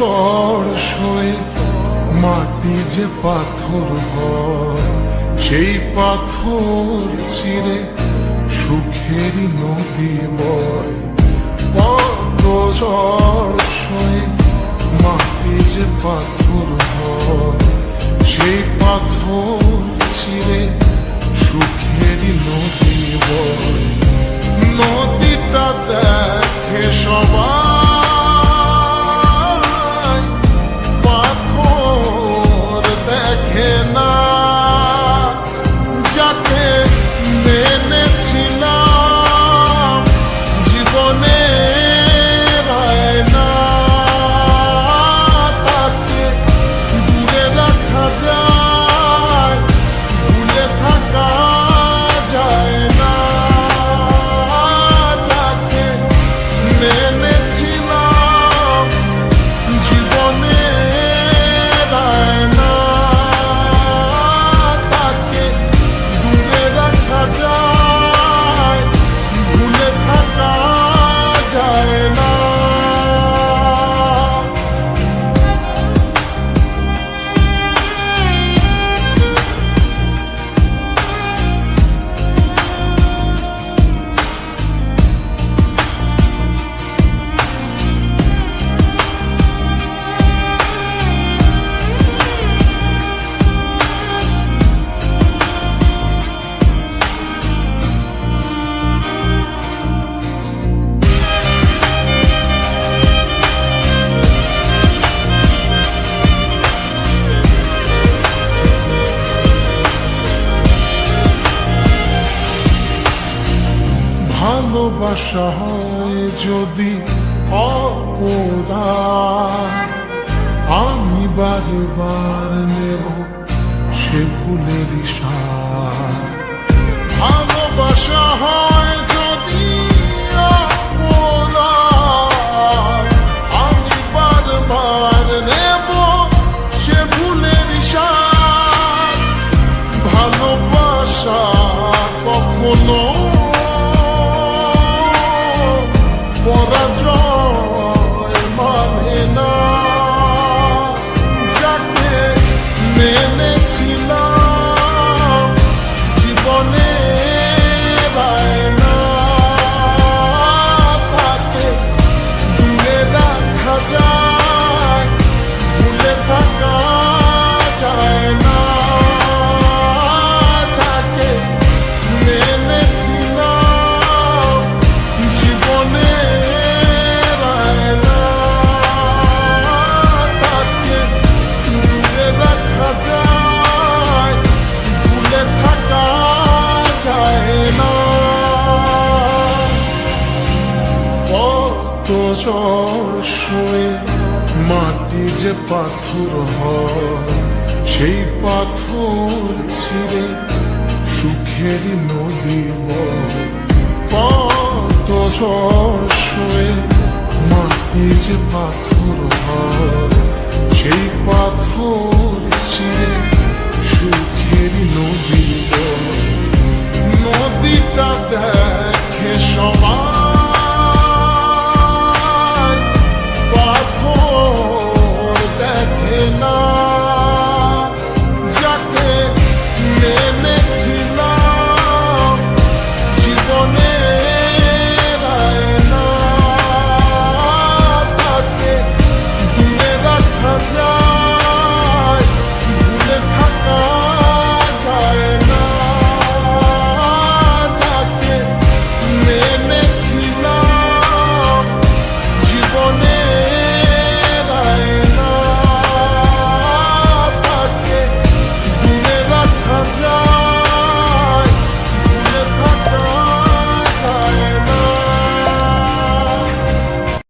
ঝড় সয়ে মাটি যে পাথর হয়, সেই পাথর চিরে সুখেরই নদী বয়। ঝড় সয়ে মাটি যে পাথর হয়, সেই পাথর চিরে সুখেরই নদী বয়। নদীটা দেখে সবাই ভালোবাসা হয় যদি অপরাধ। আমি বারবার for the throne. চর শুয়ে মাটি যে পাথর হয়, সেই পাথর ছিঁড়ে সুখের নদী কত শুয়ে মাটি যে পাথর হয়, সেই পাথর